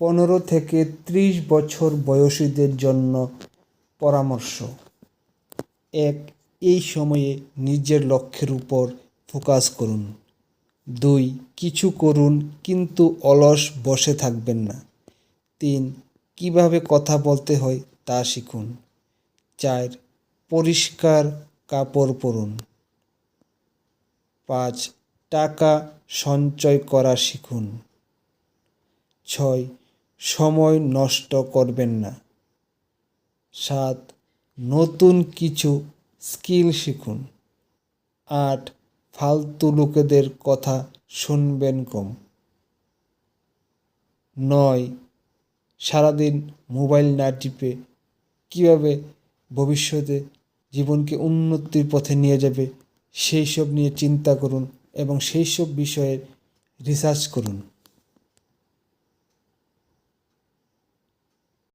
পনেরো থেকে ত্রিশ বছর বয়সীদের জন্য পরামর্শ। এক, এই সময়ে নিজের লক্ষ্যের উপর ফোকাস করুন। দুই, কিছু করুন কিন্তু অলস বসে থাকবেন না। তিন, কীভাবে কথা বলতে হয় তা শিখুন। চার, পরিষ্কার কাপড় পরুন। পাঁচ, টাকা সঞ্চয় করা শিখুন। ছয় সময় নষ্ট করবেন না। সাত, নতুন কিছু স্কিল শিখুন। আট, ফালতু লোকেদের কথা শুনবেন কম। নয়, সারাদিন মোবাইল না টিপে কীভাবে ভবিষ্যতে জীবনকে উন্নতির পথে নিয়ে যাবে সেই সব নিয়ে চিন্তা করুন এবং সেই সব বিষয়ে রিসার্চ করুন।